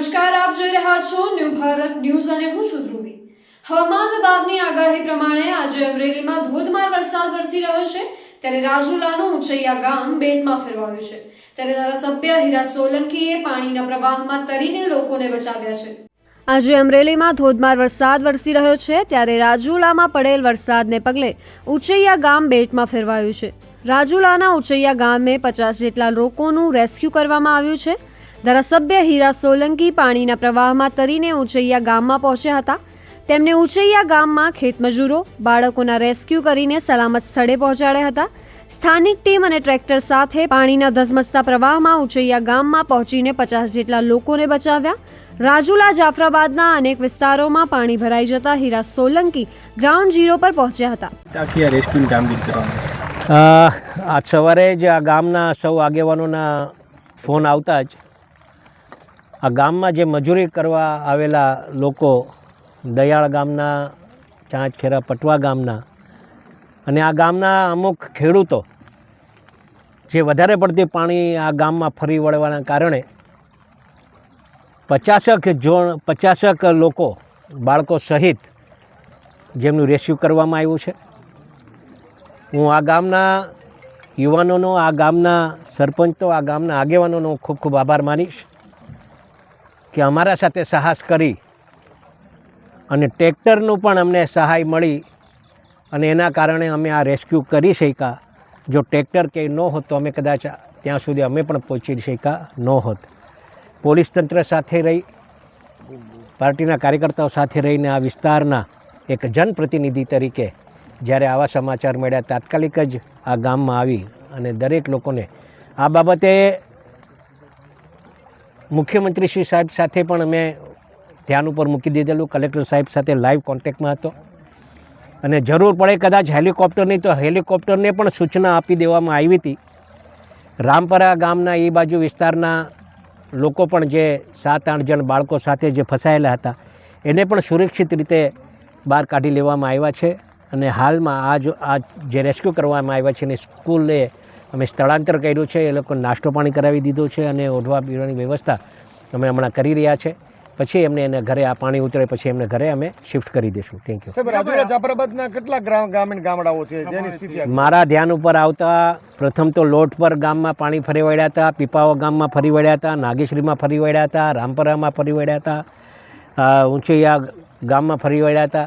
નમસ્કાર, આપ જોઈ રહ્યા છો ન્યૂ ભારત ન્યૂઝ અને હું છું ધ્રુવી. હવામાન વિભાગની આગાહી પ્રમાણે આજે અમરેલીમાં ધોધમાર વરસાદ વરસી રહ્યો છે. ત્યારે રાજુલાનું ઉંચૈયા ગામ બેટમાં ફેરવાયું છે. ત્યારે ધારાસભ્ય હીરા સોલંકીએ પાણીના પ્રવાહમાં તરીને લોકોને બચાવ્યા છે. આજે અમરેલીમાં ધોધમાર વરસાદ વરસી રહ્યો છે. ત્યારે રાજુલામાં પડેલ વરસાદને પગલે ઉંચૈયા ગામ બેટમાં ફેરવાયું છે. રાજુલાના ઉંચૈયા ગામે પચાસ જેટલા લોકોનું રેસ્ક્યુ કરવામાં આવ્યું છે. ધારાસભ્ય હીરા સોલંકી પાણીના પ્રવાહમાં તરીને ઉંચૈયા ગામમાં પહોંચ્યા હતા. તેમને ઉંચૈયા ગામમાં ખેતમજૂરો બાળકોના રેસ્ક્યુ કરીને સલામત સ્થળે પહોંચાડ્યા હતા. સ્થાનિક ટીમ અને ટ્રેક્ટર સાથે પાણીના ધસમસતા પ્રવાહમાં ઉંચૈયા ગામમાં પહોંચીને પચાસ જેટલા લોકોને બચાવ્યા. રાજુલા જાફરાબાદના અનેક વિસ્તારોમાં પાણી ભરાઈ જતા હીરા સોલંકી ગ્રાઉન્ડ ઝીરો પર પહોંચ્યા હતા. આજ સવારે જ આ ગામના સૌ આગેવાનોના ફોન આવતા જ આ ગામમાં જે મજૂરી કરવા આવેલા લોકો, દયાળ ગામના, ચાંચખેરા પટવા ગામના, અને આ ગામના અમુક ખેડૂતો, જે વધારે પડતી પાણી આ ગામમાં ફરી વળવાના કારણે પચાસક જોણ, પચાસક લોકો, બાળકો સહિત જેમનું રેસ્ક્યુ કરવામાં આવ્યું છે. હું આ ગામના યુવાનોનો, આ ગામના સરપંચનો, આ ગામના આગેવાનોનો ખૂબ ખૂબ આભાર માનીશ. કે અમારા સાથે સાહસ કરી અને ટ્રેક્ટરનું પણ અમને સહાય મળી અને એના કારણે અમે આ રેસ્ક્યુ કરી શક્યા. જો ટ્રેક્ટર કે ન હોત તો અમે કદાચ ત્યાં સુધી અમે પણ પહોંચી શક્યા ન હોત. પોલીસ તંત્ર સાથે રહી, પાર્ટીના કાર્યકર્તાઓ સાથે રહીને આ વિસ્તારના એક જનપ્રતિનિધિ તરીકે જ્યારે આવા સમાચાર મળ્યા, તાત્કાલિક જ આ ગામમાં આવી અને દરેક લોકોને આ બાબતે મુખ્યમંત્રી શ્રી સાહેબ સાથે પણ અમે ધ્યાન ઉપર મૂકી દીધેલું. કલેક્ટર સાહેબ સાથે લાઈવ કોન્ટેક્ટમાં હતો. અને જરૂર પડે કદાચ હેલિકોપ્ટરની તો હેલિકોપ્ટરને પણ સૂચના આપી દેવામાં આવી હતી. રામપરા ગામના એ બાજુ વિસ્તારના લોકો પણ જે સાત, આઠ જણ બાળકો સાથે જે ફસાયેલા હતા, એને પણ સુરક્ષિત રીતે બહાર કાઢી લેવામાં આવ્યા છે. અને હાલમાં આ જો, આ જે રેસ્ક્યુ કરવામાં આવ્યા છે, એની સ્કૂલે અમે સ્થળાંતર કર્યું છે એ લોકો નાસ્તો પાણી કરાવી દીધો છે અને ઓઢવા પીવાની વ્યવસ્થા અમે હમણાં કરી રહ્યા છે. પછી એમને એને ઘરે આ પાણી ઉતરે પછી એમને ઘરે અમે શિફ્ટ કરી દઈશું. થેન્ક યુ જાફરાબાદના કેટલા ગ્રામીણ ગામડાઓ છે જેની સ્થિતિ મારા ધ્યાન ઉપર આવતા પ્રથમ તો લોટ પર ગામમાં પાણી ફરી વળ્યા હતા પીપાઓ ગામમાં ફરી વળ્યા હતા નાગેશ્રીમાં ફરી વળ્યા હતા રામપરામાં ફરી વળ્યા હતા ઊંચૈયા ગામમાં ફરી વળ્યા હતા.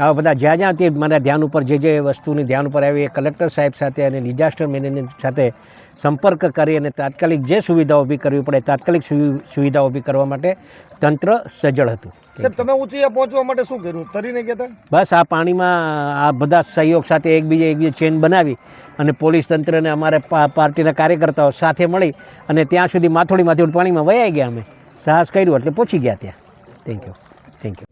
આવા બધા જ્યાં જ્યાં તે મારા ધ્યાન ઉપર જે જે વસ્તુની ધ્યાન ઉપર આવી એ કલેક્ટર સાહેબ સાથે અને ડિઝાસ્ટર મેનેજમેન્ટ સાથે સંપર્ક કરી અને તાત્કાલિક જે સુવિધાઓ ઊભી કરવી પડે તાત્કાલિક સુવિ- સુવિધાઓ ઊભી કરવા માટે તંત્ર સજ્જડ હતું. સાહેબ તમે ઊંચી પહોંચવા માટે શું કર્યું? તરીને ગયા બસ આ પાણીમાં આ બધા સહયોગ સાથે એકબીજે એકબીજે ચેન બનાવી અને પોલીસ તંત્રને અમારે પાર્ટીના કાર્યકર્તાઓ સાથે મળી અને ત્યાં સુધી માથોડી માથોડી પાણીમાં વયા ગયા અમે. સાહસ કર્યું એટલે પહોંચી ગયા ત્યાં. Thank you thank you